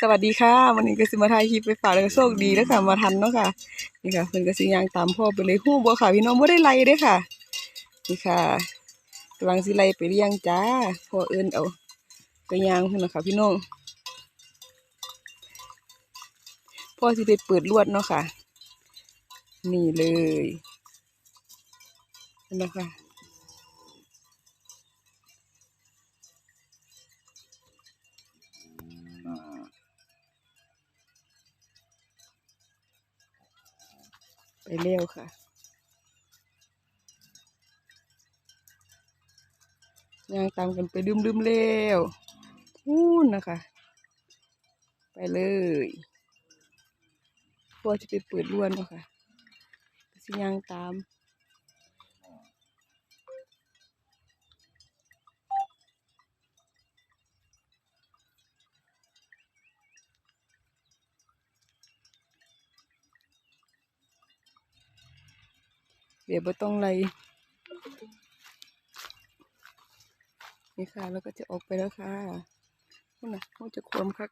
สวัสดีค่ะวันนี้ก็สิมาถ่ายคลิปไปฝากแล้วก็โชคดีแล้วค่ะ มาทันเนาะค่ะนี่ค่ะเพิ่นก็สิยางตามพ่อไปเลยฮู้บ่ค่ะพี่น้องบ่ได้ไล่เด้อค่ะนี่ค่ะกำลังสิไล่ไปเลี้ยงจ้าพ่อเอิ้นเอาก็ยางพุ่นนะคะพี่น้องพ่อสิไปเปิดลวดเนาะค่ะ นี่เลยเห็นไหมคะ ไปเร็วค่ะ ย่างตามกันไปดืมดืมๆเร็วพูนนะคะ ไปเลยพ่อจะไปเปิดล้วนเนาะค่ะก็สิย่างตาม เดี๋ยวบ่ต้องไล่นี่ค่ะ แล้วก็จะออกไปแล้วค่ะนู่นน่ะมันจะความคัก